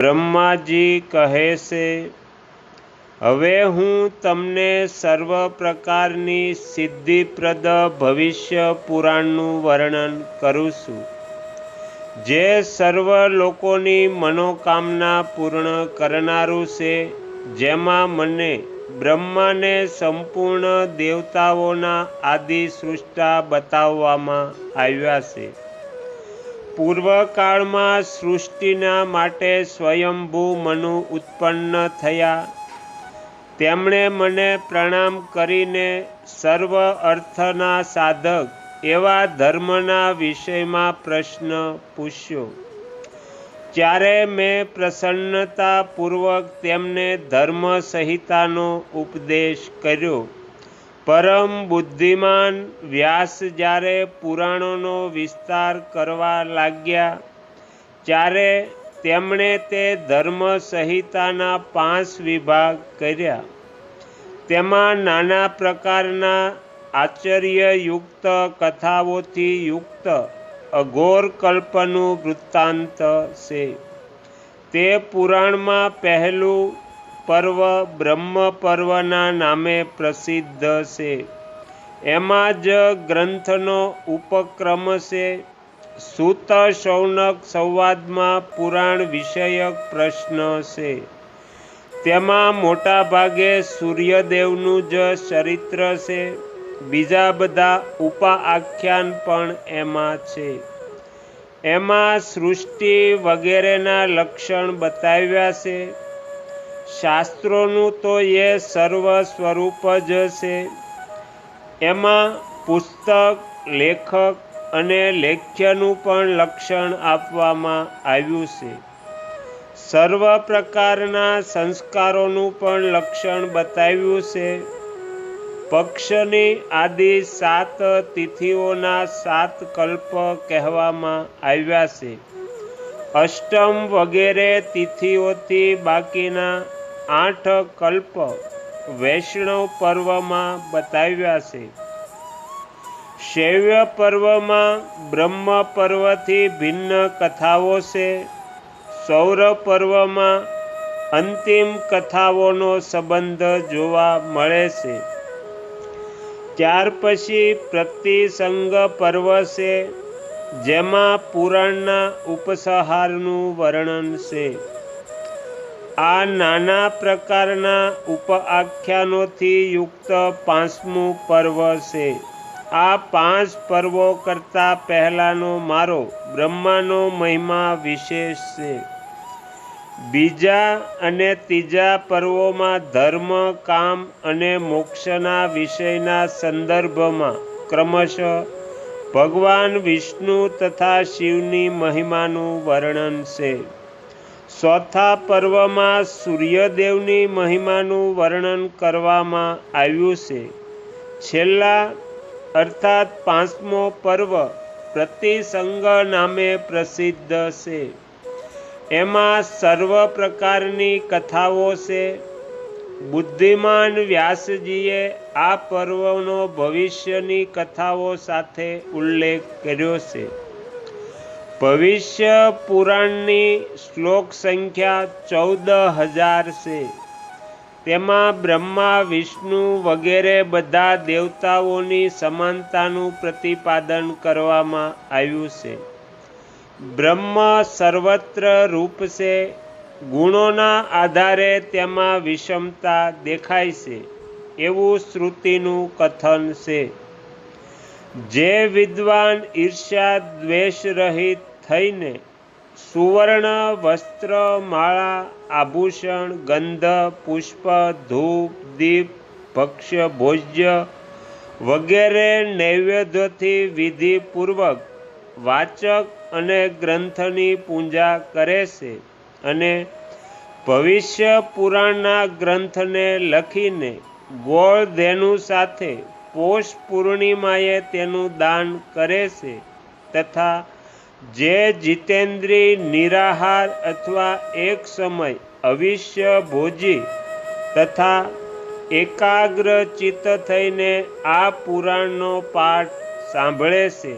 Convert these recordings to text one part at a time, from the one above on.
બ્રહ્માજી કહે છે, હવે હું તમને સર્વ પ્રકારની સિદ્ધિપ્રદ ભવિષ્ય પુરાણનું વર્ણન કરું છું. જે સર્વ લોકોની મનોકામના પૂર્ણ કરનારું છે, જેમાં મને બ્રહ્માને સંપૂર્ણ દેવતાઓના આદિ સૃષ્ટા બતાવવામાં આવ્યા છે. પૂર્વકાળમાં સૃષ્ટિના માટે સ્વયંભૂ મનુ ઉત્પન્ન થયા. તેમણે મને પ્રણામ કરીને સર્વ અર્થના સાધક એવા ધર્મના વિષયમાં પ્રશ્ન પૂછ્યો. ત્યારે મેં પ્રસન્નતાપૂર્વક તેમને ધર્મ સંહિતાનો ઉપદેશ કર્યો પરમ બુદ્ધિમાન વ્યાસ જ્યારે પુરાણોનો વિસ્તાર કરવા લાગ્યા, ત્યારે તેમણે તે ધર્મ સંહિતાના પાંચ વિભાગ કર્યા. તેમાં નાના પ્રકારના આશ્ચર્યયુક્ત કથાઓથી યુક્ત અઘોર કલ્પનું વૃત્તાંત છે. તે પુરાણમાં પહેલું પર્વ બ્રહ્મ પર્વના નામે પ્રસિદ્ધ છે. એમાં જ ગ્રંથનો ઉપક્રમ છે. સૂત શૌનક સંવાદમાં પુરાણ વિષયક પ્રશ્ન છે. તેમાં મોટાભાગે સૂર્યદેવનું જ ચરિત્ર છે. બીજા બધા ઉપાખ્યાન પણ એમાં છે. એમાં સૃષ્ટિ વગેરેના લક્ષણ બતાવ્યા છે. શાસ્ત્રોનું તો એ સર્વ સ્વરૂપ જ છે. એમાં પુસ્તક, લેખક અને લેખ્યનું પણ લક્ષણ આપવામાં આવ્યું છે. સર્વ પ્રકારના સંસ્કારોનું પણ લક્ષણ બતાવ્યું છે. પક્ષની આદિ સાત તિથિઓના સાત કલ્પ કહેવામાં આવ્યા છે. અષ્ટમ વગેરે તિથિઓથી બાકીના આઠ કલ્પ વૈષ્ણવ પર્વમાં બતાવ્યા છે. શૈવ્ય પર્વમાં બ્રહ્મ પર્વથી ભિન્ન કથાઓ છે. સૌર પર્વમાં અંતિમ કથાઓનો સંબંધ જોવા મળે છે. ત્યાર પછી પ્રતિસંગ પર્વ છે, જેમાં પુરાણના ઉપસહારનું વર્ણન છે. આ નાના પ્રકારના ઉપઆખ્યાનોથી યુક્ત પાંચમું પર્વ છે. આ પાંચ પર્વો કરતાં પહેલાંનો મારો બ્રહ્માનો મહિમા વિશેષ છે. બીજા અને ત્રીજા પર્વોમાં ધર્મ, કામ અને મોક્ષના વિષયના સંદર્ભમાં ક્રમશઃ ભગવાન વિષ્ણુ તથા શિવની મહિમાનું વર્ણન છે. ચોથા પર્વમાં સૂર્યદેવની મહિમાનું વર્ણન કરવામાં આવ્યું છે. છેલ્લા, અર્થાત પાંચમો પર્વ પ્રતિસંગ નામે પ્રસિદ્ધ છે. એમાં સર્વ પ્રકારની કથાઓ છે. બુદ્ધિમાન વ્યાસજીએ આ પર્વનો ભવિષ્યની કથાઓ સાથે ઉલ્લેખ કર્યો છે. ભવિષ્ય પુરાણની શ્લોક સંખ્યા ચૌદ હજાર છે. તેમાં બ્રહ્મા, વિષ્ણુ વગેરે બધા દેવતાઓની સમાનતાનું પ્રતિપાદન કરવામાં આવ્યું છે. બ્રહ્મ સર્વત્ર રૂપ છે. ગુણોના આધારે તેમાં વિષમતા દેખાય છે. એવું શ્રુતિનું કથન છે. જે વિદ્વાન ઈર્ષ્યા દ્વેષ રહિત થઈને સુવર્ણ વસ્ત્ર, માળા, આભૂષણ, ગંધ, પુષ્પ, ધૂપ, દીપ, ભક્ષ્ય, ભોજ્ય વગેરે નૈવેદ્યથી વિધિપૂર્વક વાચક અને ગ્રંથની પૂજા કરે છે અને ભવિષ્ય પુરાણના ગ્રંથને લખીને ગોળ ધેનુ સાથે પોષ પૂર્ણિમાએ તેનું દાન કરે છે તથા જે જીતેન્દ્રી નિરાહાર અથવા એક સમય અવિષ્ય ભોજી તથા એકાગ્ર ચિત્ત થઈને આ પુરાણનો પાઠ સાંભળે છે,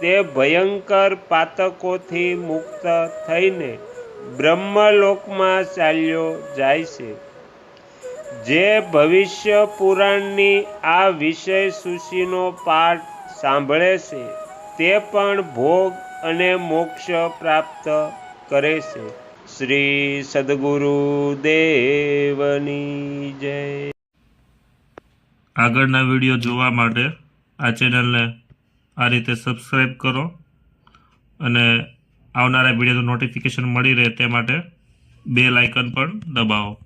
તે ભયંકર પાતકોથી મુક્ત થઈને બ્રહ્મલોકમાં ચાલ્યો જાય છે. જે ભવિષ્ય પુરાણની આ વિષય સૂચિનો પાઠ સાંભળે છે, તે પણ ભોગ અને મોક્ષ પ્રાપ્ત કરે છે. શ્રી સદગુરુ દેવની જય. આગળના વીડિયો જોવા માટે આ ચેનલને આ રીતે સબસ્ક્રાઈબ કરો અને આવનારા વિડીયોનું નોટિફિકેશન મળી રહે તે માટે બે લાઇકન પણ દબાવો.